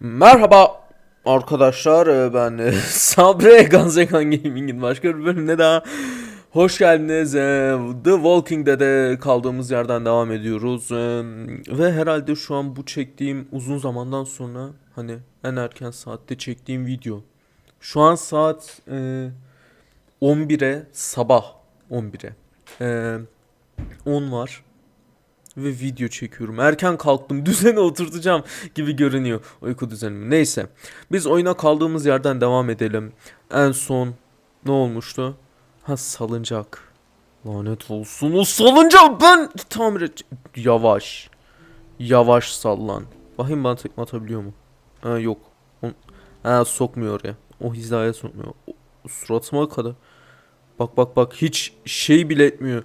Merhaba arkadaşlar e, ben e, Sabre Ganzekan Gaming'in başka bir bölümüne daha hoş geldiniz. E, The Walking Dead'e kaldığımız yerden devam ediyoruz. Ve herhalde şu an bu çektiğim uzun zamandan sonra hani en erken saatte çektiğim video. Şu an saat e, 11'e sabah 11'e. E, 10 var ve video çekiyorum. Erken kalktım düzene oturtacağım gibi görünüyor uyku düzenimi. Neyse biz oyuna kaldığımız yerden devam edelim. En son ne olmuştu? Ha salıncak. Lanet olsun o salıncak ben tamir et. Yavaş. Yavaş sallan. Bakayım bana tekme atabiliyor mu? Ha yok. O- Ha sokmuyor oraya. O hizaya sokmuyor. O, suratıma kadar. Bak bak bak hiç şey bile etmiyor.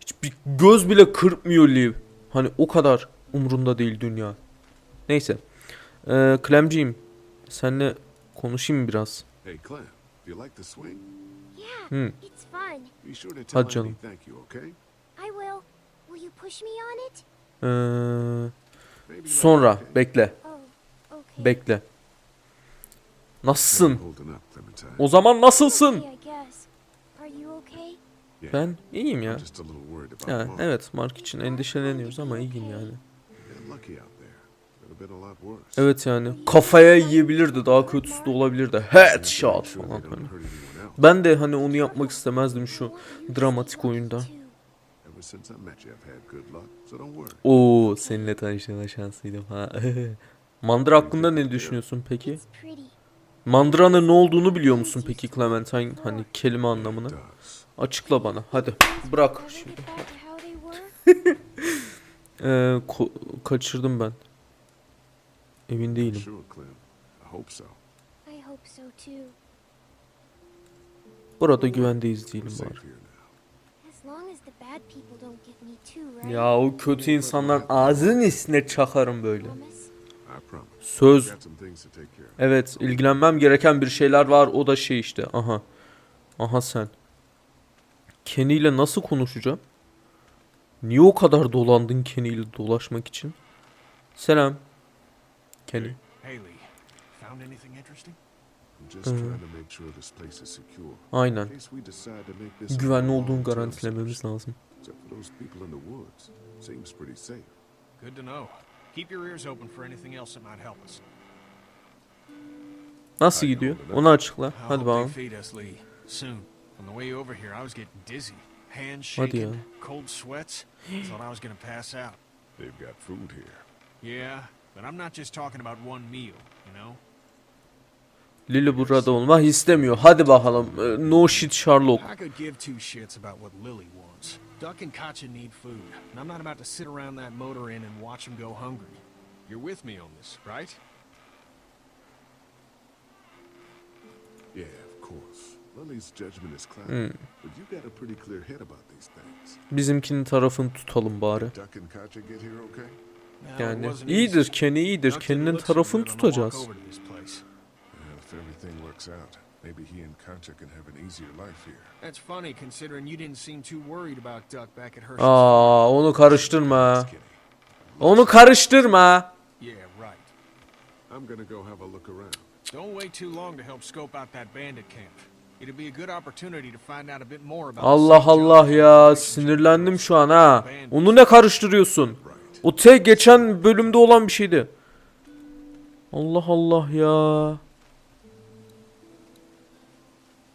Hiçbir göz bile kırpmıyor Liv. Hani o kadar umrunda değil dünya. Neyse. Ee, Clemciğim senle konuşayım biraz? Hey, Clem, do you like the swing? Yeah, Hmm. it's fun. Be sure to tell Hadi canım. thank you, okay? I will. Will you push me on it? Ee, sonra bekle. Oh. Bekle. Nasılsın? O zaman nasılsın? Okay, I guess. Are you okay? Yeah, Ben iyiyim ya. I'm just a little worried about Ya Mom. evet Mark için endişeleniyoruz ama iyiyim yani. Evet yani kafaya yiyebilirdi daha kötüsü de olabilirdi. Headshot falan hani. Ben de hani onu yapmak istemezdim şu dramatik oyunda. Oo seninle tanıştığıma şanslıydım ha. Mandıra hakkında ne düşünüyorsun peki? Mandranın ne olduğunu biliyor musun peki Clementine? Hani kelime anlamını. Açıkla bana hadi. Bırak şimdi. Ee, ko- kaçırdım ben. Emin değilim. Burada güvendeyiz diyelim bari. Ya o kötü insanların ağzının içine çakarım böyle. Söz. Evet ilgilenmem gereken bir şeyler var o da şey işte. Aha. Aha sen. Kenny ile nasıl konuşacağım? Niye o kadar dolandın Kenny ile dolaşmak için? Selam. Kenny. Haley, found anything interesting? I'm just trying to make sure this place is secure. Aynen. Güvenli olduğunu garantilememiz lazım. Except for those people in the woods. Seems pretty safe. Good to know. Keep your ears open for anything else that might help us. Nasıl gidiyor? Onu açıkla. Hadi bakalım. They feed us, Lee. Soon. On the way over here, I was getting dizzy. Hands Hadi ya. shaking, cold sweats. Thought I was gonna pass out. They've got food here. Yeah, but I'm not just talking about one meal, you know? Lily burada olmak istemiyor. Hadi bakalım. Ee, No shit Sherlock. I could give two shits about what Lily wants. Duck and Katya need food, and I'm not about to sit around that motor inn and watch them go hungry. You're with me on this, right? Yeah, of course. Hmm. But you got a pretty clear head about these things. Bizimkinin tarafını tutalım bari. Yani iyidir. Kenny iyidir. Kenny'nin tarafını tutacağız. maybe he and Katya can have an easier life here. That's funny considering you didn't seem too worried about Duck back at Hershey's. Aa onu karıştırma. Onu karıştırma. Yeah, right. I'm gonna go have a look around. Don't wait too long to help scope out that bandit camp. It'll be a good opportunity to find out a bit more about the Allah. Allah ya sinirlendim şu an ha. Onu ne karıştırıyorsun? O tek geçen bölümde olan bir şeydi. Allah Allah ya.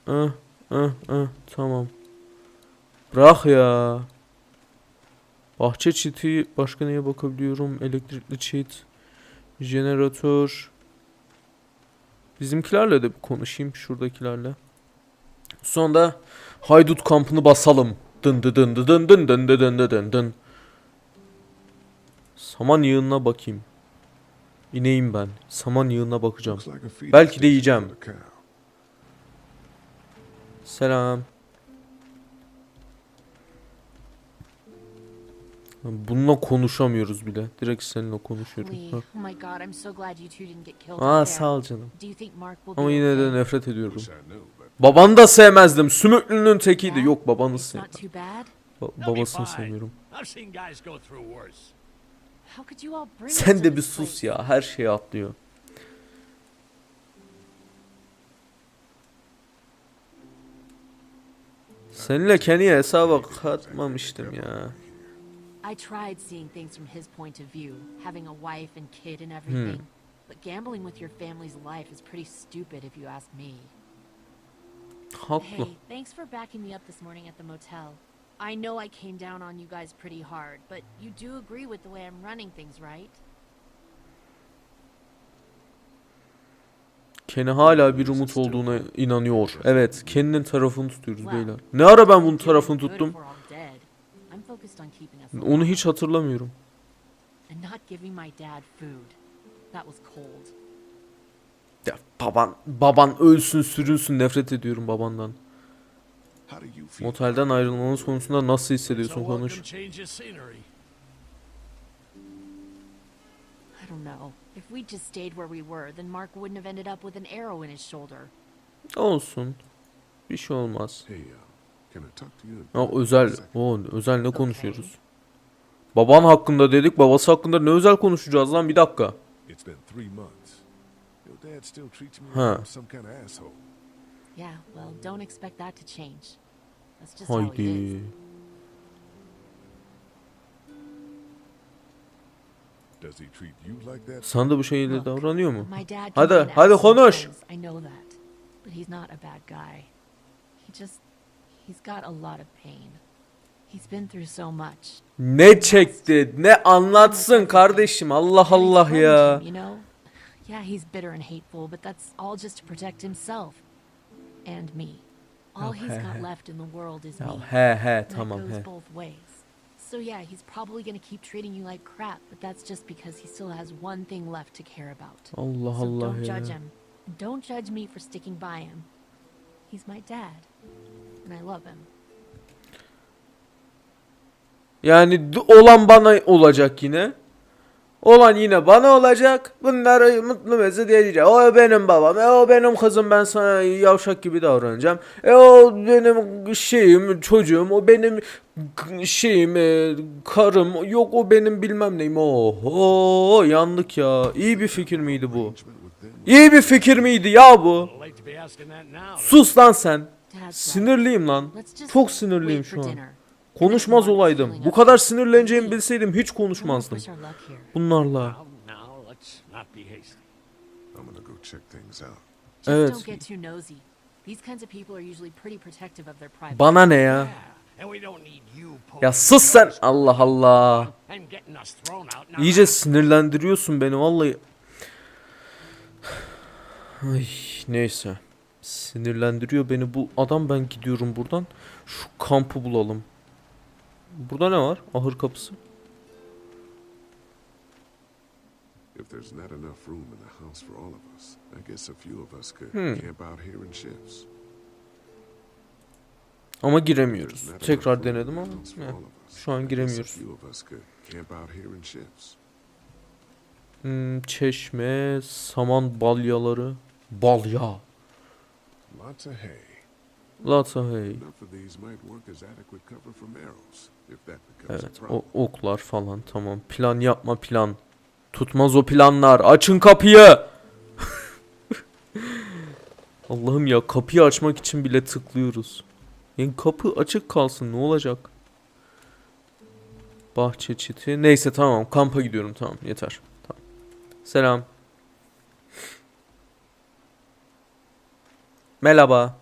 Eh, eh, eh, tamam. Bırak ya. Bahçe çiti başka neye bakabiliyorum? Elektrikli çit. Jeneratör. Bizimkilerle de bir konuşayım şuradakilerle. Sonra haydut kampını basalım. Dın dı dın dı dın dın dın dı dın dı dın dın. Saman yığınına bakayım. İneyim ben. Saman yığınına bakacağım. Belki de yiyeceğim. Selam. Bununla konuşamıyoruz bile. Direkt seninle konuşuyorum. Oh Aa sağ ol canım. Ama yine de nefret ediyorum. Babanı da sevmezdim. Sümüklünün tekiydi. Yok babanı sevmem. Ba- babasını seviyorum. Sen de bir sus ya. Her şeyi atlıyor. Seninle Kenny'e hesaba katmamıştım ya. I tried seeing things from his point of view, having a wife and kid and hmm. everything. But gambling with your family's life is pretty stupid if you ask me. Haklı. Hey, thanks for backing me up this morning at the motel. I know I came down on you guys pretty hard, but you do agree with the way I'm running things, right? Kenny hala bir umut olduğuna inanıyor. Evet, Kenny'nin tarafını tutuyoruz beyler. Ne ara ben bunun tarafını tuttum? Onu hiç hatırlamıyorum. Ya baban, baban ölsün sürünsün nefret ediyorum babandan. Motelden ayrılmanız konusunda nasıl hissediyorsun konuş. If we just stayed where we were, then Mark wouldn't have ended up with an arrow in his shoulder. Olsun. Bir şey olmaz. Uh, Ya özel, o özel ne konuşuyoruz? Baban hakkında dedik, babası hakkında ne özel konuşacağız lan bir dakika. It's been three months. Your dad still treats me Huh. like some kind of asshole. Yeah, well, don't expect that to change. That's just how he is. Haydi. Does he treat you like that? Sana da bu şekilde davranıyor mu? My dad can Hadi, hadi konuş. sometimes, I know that. But he's not a bad guy. He just he's got a lot of pain. He's been through so much. Ne çekti? Ne anlatsın kardeşim? Allah it Allah ya. Yeah, he's bitter and hateful, but that's all just to protect himself and me. All Oh, he's he got left in the world is Ya me. he he tamam goes he. both ways. So yeah, he's probably gonna keep treating you like crap, but that's just because he still has one thing left to care about. Allah so Allah don't judge him. Don't judge me for sticking by him. He's my dad. And I love him. Yani olan bana olacak yine. Olan yine bana olacak. Bunları mutlu mesut edeceğim. O benim babam. E o benim kızım. Ben sana yavşak gibi davranacağım. E o benim şeyim, çocuğum. O benim şeyim, e, karım. Yok o benim bilmem neyim. Oho yandık ya. İyi bir fikir miydi bu? İyi bir fikir miydi ya bu? Sus lan sen. Sinirliyim lan. Çok sinirliyim şu an. Konuşmaz olaydım. Bu kadar sinirleneceğimi bilseydim hiç konuşmazdım. Bunlarla. Just Evet. Bana ne ya? Ya sus sen. Allah Allah. İyice sinirlendiriyorsun beni vallahi. Ay neyse. Sinirlendiriyor beni bu adam ben gidiyorum buradan. Şu kampı bulalım. Burada ne var? Ahır kapısı. If there's not enough room in the house for all of us, I guess a few of us could Hmm. camp out here in shifts. Ama giremiyoruz. Tekrar denedim ama ya, şu an giremiyoruz. Hmm, çeşme, saman balyaları. Balya. Lots of hay. Lots of hay. Evet o oklar falan tamam. Plan yapma plan. Tutmaz o planlar. Açın kapıyı. Allah'ım ya kapıyı açmak için bile tıklıyoruz. Yani kapı açık kalsın ne olacak? Bahçe çiti. Neyse tamam kampa gidiyorum tamam yeter. Tamam. Selam. Merhaba.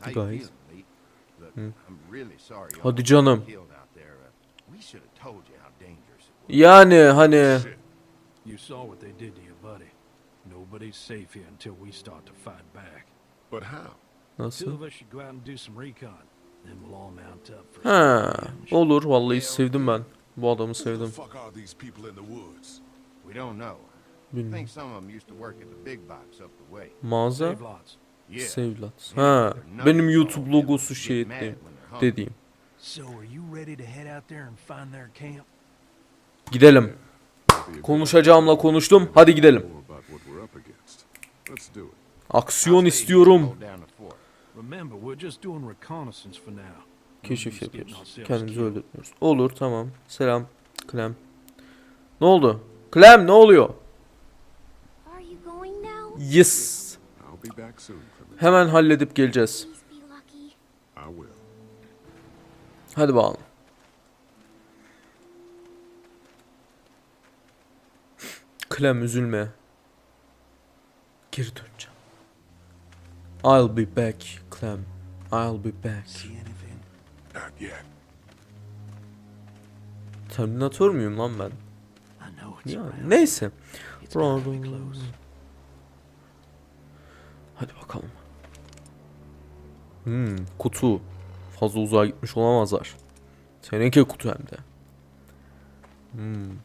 Fellas, How you Guys. feeling, Lee? Look, Hmm. I'm really sorry. y'all Hadi canım. Uh, we should have told you how dangerous it was. Yani hani. You saw what they did to your buddy. Nobody's safe here until we start to fight back. But how? Two nasıl? of us should go out and do some recon. Then we'll all mount up for Ha, revenge. olur vallahi sevdim ben. Bu adamı Who the sevdim. fuck are these people in the woods? We don't know. I Bilmiyorum. think some of them used to work at the big box up the way. Mağaza Save lots. Sevlat. Yeah, Ha, benim YouTube logosu şey ettiğim, dediğim. Gidelim. Konuşacağımla konuştum. Hadi gidelim. Aksiyon istiyorum. Keşif yapıyoruz. Kendimizi öldürmüyoruz. Olur tamam. Selam. Clem. Ne oldu? Clem ne oluyor? Yes. Hemen halledip geleceğiz. Hadi bakalım. Clem üzülme. Geri döneceğim. I'll be back, Clem. I'll be back. Terminator muyum lan ben? Ya, neyse. Ron, Hadi bakalım. Hmm, kutu. Fazla uzağa gitmiş olamazlar. Seninki kutu hem de. Hmm.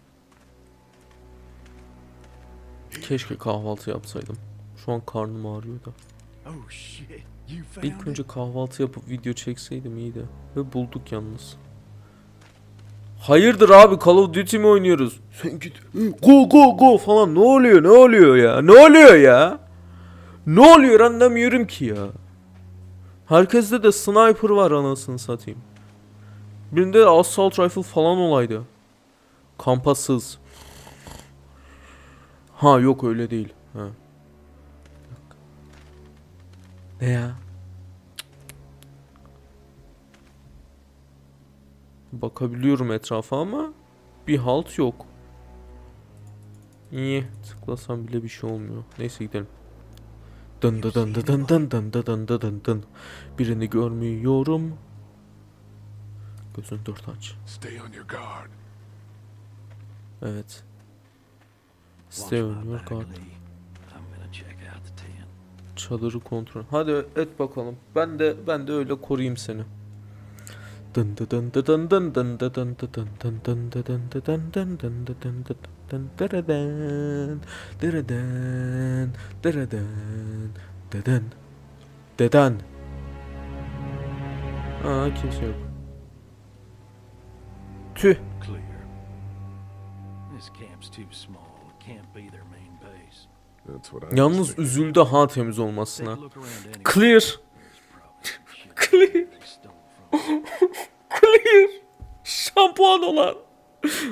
Keşke kahvaltı yapsaydım. Şu an karnım ağrıyor da. Oh shit! You found İlk önce kahvaltı yapıp video çekseydim iyiydi. Ve bulduk yalnız. Hayırdır abi Call of Duty mi oynuyoruz? Sen git. Go go go falan ne oluyor ne oluyor ya? Ne oluyor ya? Ne oluyor anlamıyorum ki ya. Herkeste de sniper var anasını satayım. Birinde de assault rifle falan olaydı. Kampasız. Ha yok öyle değil. Ha. Ne ya? Bakabiliyorum etrafa ama bir halt yok. İyi tıklasam bile bir şey olmuyor. Neyse gidelim. Dın dın dın dın dın dın dın dın dın dın dın. Birini görmüyorum. Gözün dört aç. Stay on your guard. Evet. Stay on your guard. Lee. I'm gonna check out the tent. Çadırı kontrol. Hadi et bakalım. Ben de ben de öyle koruyayım seni. Dın dı dın dı dın dın dın dı dın dı dın dın dın dı dın dı dın dın dın dı dın dı dın dırıdın, dırıdın, dırıdın, dıdın. Deden. Aa kimse yok. Tüh. Clear. This camp's too small. It can't be their main base. That's what I was Yalnız üzüldü ha temiz olmasına. Clear. Clear. they stole from us. Clear. Şampuan olan.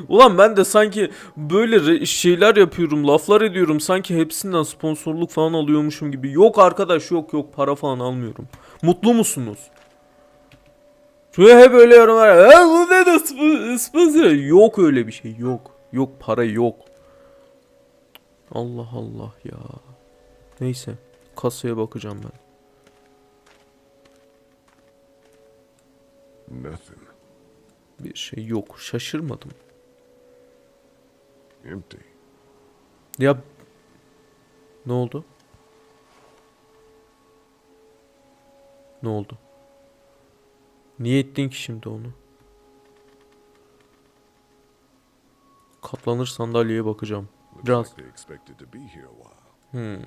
Ulan ben de sanki böyle şeyler yapıyorum, laflar ediyorum. Sanki hepsinden sponsorluk falan alıyormuşum gibi. Yok arkadaş yok yok para falan almıyorum. Mutlu musunuz? Şöyle hep öyle yorumlar. "Ha, bu ne de sp- sponsor?" Yok öyle bir şey yok. Yok para yok. Allah Allah ya. Neyse kasaya bakacağım ben. Nothing. Bir şey yok. Şaşırmadım. Empty. Ya ne oldu? Ne oldu? Niye ettin ki şimdi onu? Katlanır sandalyeye bakacağım. Biraz. Hmm.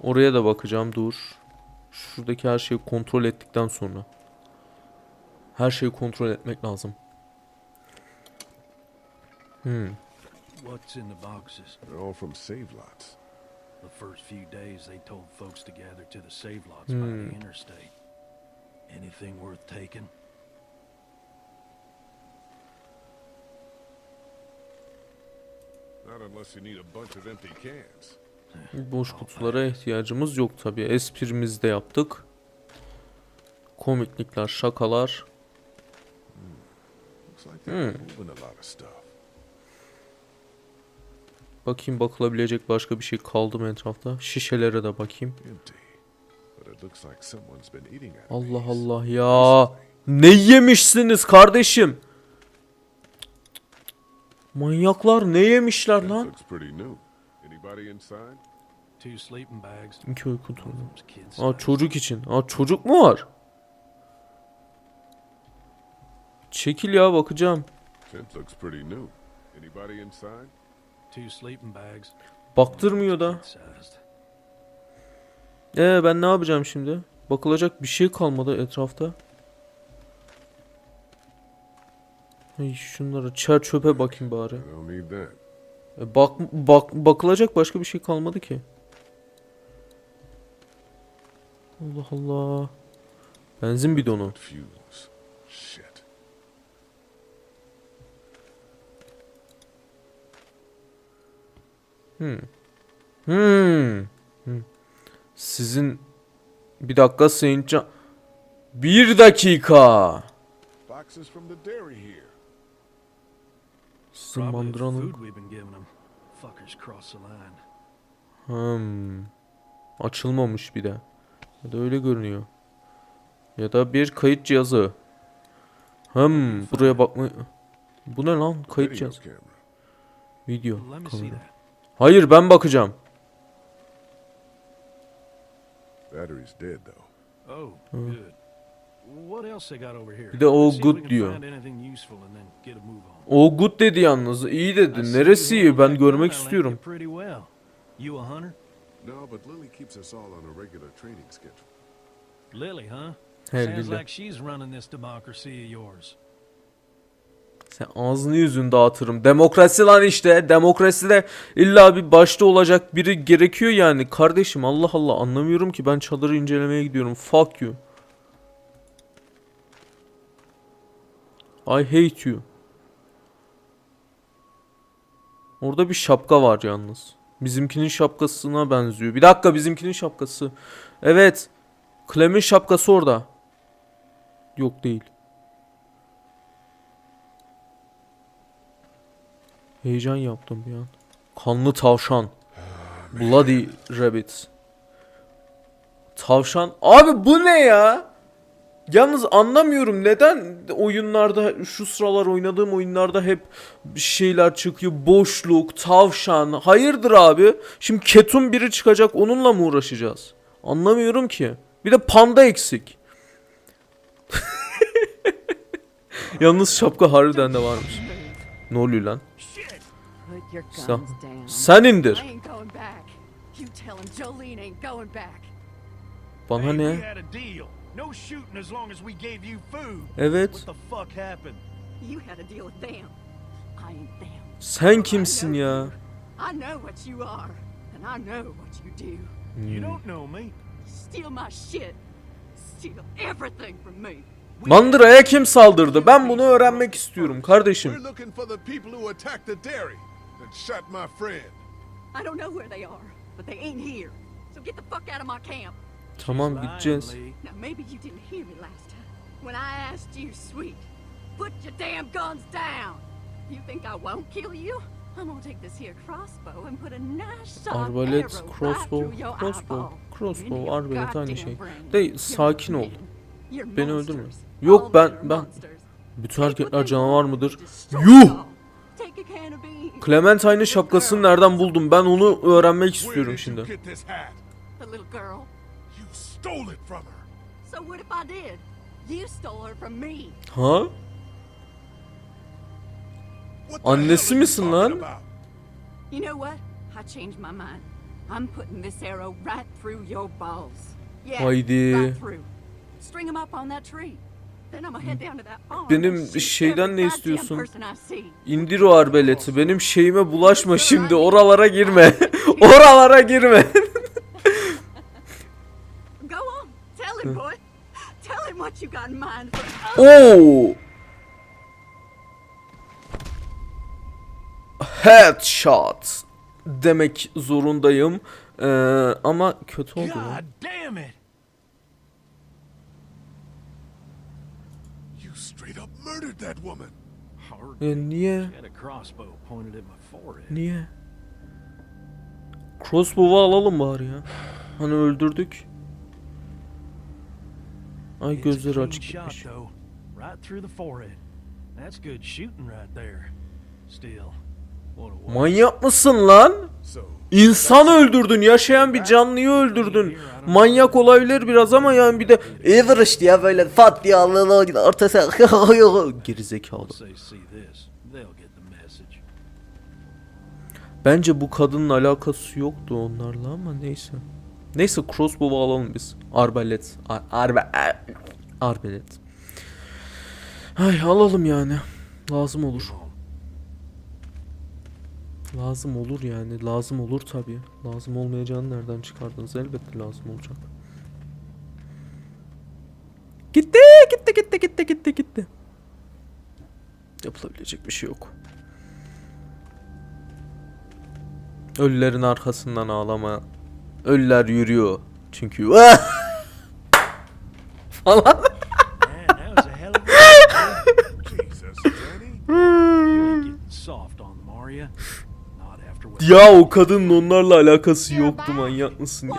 Oraya da bakacağım dur. Şuradaki her şeyi kontrol ettikten sonra. Her şeyi kontrol etmek lazım. Hmm. What's in the boxes? They're all from save lots. The first few days they told folks to gather to the save lots by Hmm. the interstate. Anything worth taking? Not unless you need a bunch of empty cans. Boş kutulara ihtiyacımız yok tabi. Esprimizi de yaptık. Komiklikler, şakalar. Looks like they're hmm. moving a lot of stuff. Bakayım bakılabilecek başka bir şey kaldı mı etrafta? Şişelere de bakayım. Allah Allah ya. Ne yemişsiniz kardeşim? Manyaklar ne yemişler lan? İki uyku durumu. Aa çocuk için. Aa çocuk mu var? Çekil ya bakacağım. Tent looks pretty new. Anybody inside? Two sleeping bags. Baktırmıyor da. Ee ben ne yapacağım şimdi? Bakılacak bir şey kalmadı etrafta. Ay şunlara çer çöpe bakayım bari. E, bak bak bakılacak başka bir şey kalmadı ki. Allah Allah. Benzin bidonu. Hmm. hmm. Hmm. Sizin bir dakika Saint John. Bir dakika. Sımbandıranın. Hmm. Açılmamış bir de. Ya da öyle görünüyor. Ya da bir kayıt cihazı. Hem buraya bakma. Bu ne lan? Kayıt cihazı. Video. Kamera. Hayır ben bakacağım. Battery's dead though. Oh, good. What else they got over here? Bir de all good diyor. find anything useful and then get a move on. O good dedi yalnız. İyi dedi. Neresi iyi? Ben görmek istiyorum. You a hunter? No, but Lily keeps us all on a regular training schedule. Lily, huh? He Sounds like she's running this democracy of yours. Sen ağzını yüzünü dağıtırım. Demokrasi lan işte. Demokraside illa bir başta olacak biri gerekiyor yani. Kardeşim Allah Allah anlamıyorum ki ben çadırı incelemeye gidiyorum. Fuck you. I hate you. Orada bir şapka var yalnız. Bizimkinin şapkasına benziyor. Bir dakika bizimkinin şapkası. Evet. Clem'in şapkası orada. Yok değil. Heyecan yaptım bir an. Kanlı tavşan. Bloody rabbit. Tavşan. Abi bu ne ya? Yalnız anlamıyorum neden oyunlarda şu sıralar oynadığım oyunlarda hep şeyler çıkıyor. Boşluk, tavşan. Hayırdır abi? Şimdi ketum biri çıkacak onunla mı uğraşacağız? Anlamıyorum ki. Bir de panda eksik. Yalnız şapka harbiden de varmış. Ne oluyor lan? Your Sen- indir. I ain't going back. You tell him Jolene ain't going back. Bana ne? We had a deal. No shooting as long as we gave you food. Evet. What the fuck happened? You had a deal with them. I ain't them. Sen kimsin ya? I know what you are, and I know what you do. You Hmm. don't know me. Steal my shit. Steal everything from me. Mandıra'ya kim saldırdı? Ben bunu öğrenmek istiyorum kardeşim. Shot my friend. I don't know where they are, but they ain't here. So get the fuck out of my camp. Tamam gideceğiz. Now maybe you didn't hear me last time. When I asked you, sweet, put your damn guns down. You think I won't kill you? I'm gonna take this here crossbow and put a nice sharp Arbalet, crossbow, crossbow, crossbow, arbalet aynı şey. brain. De You're sakin ol. Beni öldürme. Yok, ben- ben-. Bütün erkekler canavar mıdır? Yuh! Clementine'in şapkasını nereden buldum? Ben onu öğrenmek istiyorum şimdi. Ha? Annesi misin lan? You know what? I changed my mind. I'm putting this arrow right through your balls. Yeah, Haydi. right through. String them up on that tree. Benim şeyden ne istiyorsun? İndir o arbeleti. Benim şeyime bulaşma şimdi. Oralara girme. Oralara girme. Go on, tell him, boy. Tell him what you got in mind for us. Oo. Headshot demek zorundayım. Ee, ama kötü oldu. ya. God damn it! You straight up murdered that woman. Hard. E, niye? She had a crossbow pointed at my forehead. Niye? Crossbow'u alalım bari ya. Hani öldürdük. Ay gözleri açık gitmiş. though. Right through the forehead. That's good shooting right there. Still, what a waste. Manyak mısın lan? İnsan öldürdün, yaşayan bir canlıyı öldürdün. Manyak olabilir biraz ama yani bir de Everest ya böyle fat diye Allah'ın ortası gerizekalı. Bence bu kadının alakası yoktu onlarla ama neyse. Neyse crossbow'u alalım biz. Arbalet. Ar arbe ar- arbalet. Ay alalım yani. Lazım olur. Lazım olur yani. Lazım olur tabii. Lazım olmayacağını nereden çıkardınız? Elbette lazım olacak. Gitti, gitti, gitti, gitti, gitti, gitti. Yapılabilecek bir şey yok. Ölülerin arkasından ağlama. Ölüler yürüyor. Çünkü falan. Ya o kadının onlarla alakası yoktu manyak mısın ya?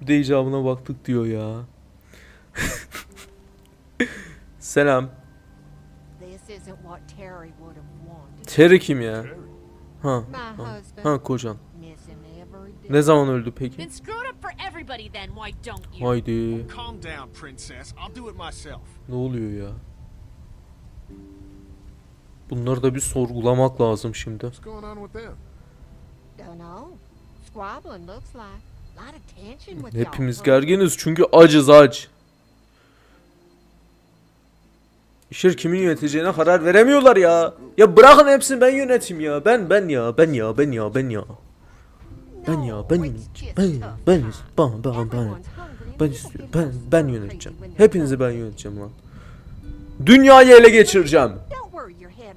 Bir de icabına baktık diyor ya. Selam. Terry kim ya? Ha. Ha, ha kocan. Ne zaman öldü peki? Then screw it up Bunları da bir sorgulamak lazım şimdi. Hepimiz gerginiz çünkü acız aç. İşler kimin yöneteceğine karar veremiyorlar ya. Ya bırakın hepsini ben yöneteyim ya. Ben ben ya ben ya ben ya ben ya. Ben ya ben Ben ben ben ben ben ben istiyorum. Ben ben yöneteceğim. Hepinizi ben yöneteceğim lan. Dünyayı ele geçireceğim.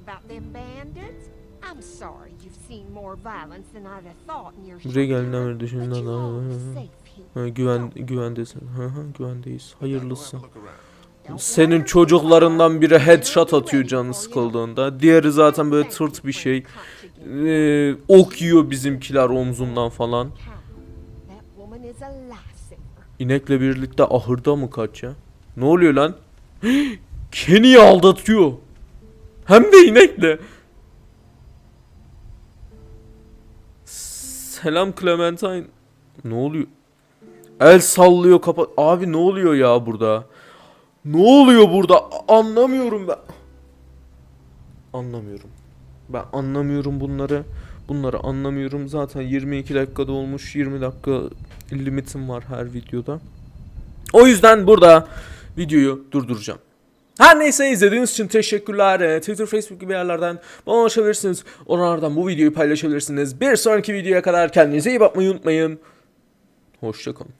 About them bandits. I'm sorry you've seen more violence than I'd have thought in your Buraya geldiğinden beri but düşündüm. you'll all be Ha, safe ha, here. güven güvendesin. Hı hı güvendeyiz. Go Hayırlısı. have a look around. Don't Senin çocuklarından biri headshot atıyor canı sıkıldığında. Diğeri zaten böyle tırt bir şey. Ee, ok yiyor bizimkiler omzundan falan. İnekle birlikte ahırda mı kaç ya? Ne oluyor lan? Kenny'yi aldatıyor. Hem de inekle. Selam Clementine. Ne oluyor? El sallıyor kapat. Abi ne oluyor ya burada? Ne oluyor burada? Anlamıyorum ben. Anlamıyorum. Ben anlamıyorum bunları. Bunları anlamıyorum. Zaten 22 dakikada olmuş. 20 dakika limitim var her videoda. O yüzden burada videoyu durduracağım. Her neyse izlediğiniz için teşekkürler. Ee, Twitter, Facebook gibi yerlerden bana ulaşabilirsiniz. Oralardan bu videoyu paylaşabilirsiniz. Bir sonraki videoya kadar kendinize iyi bakmayı unutmayın. Hoşçakalın.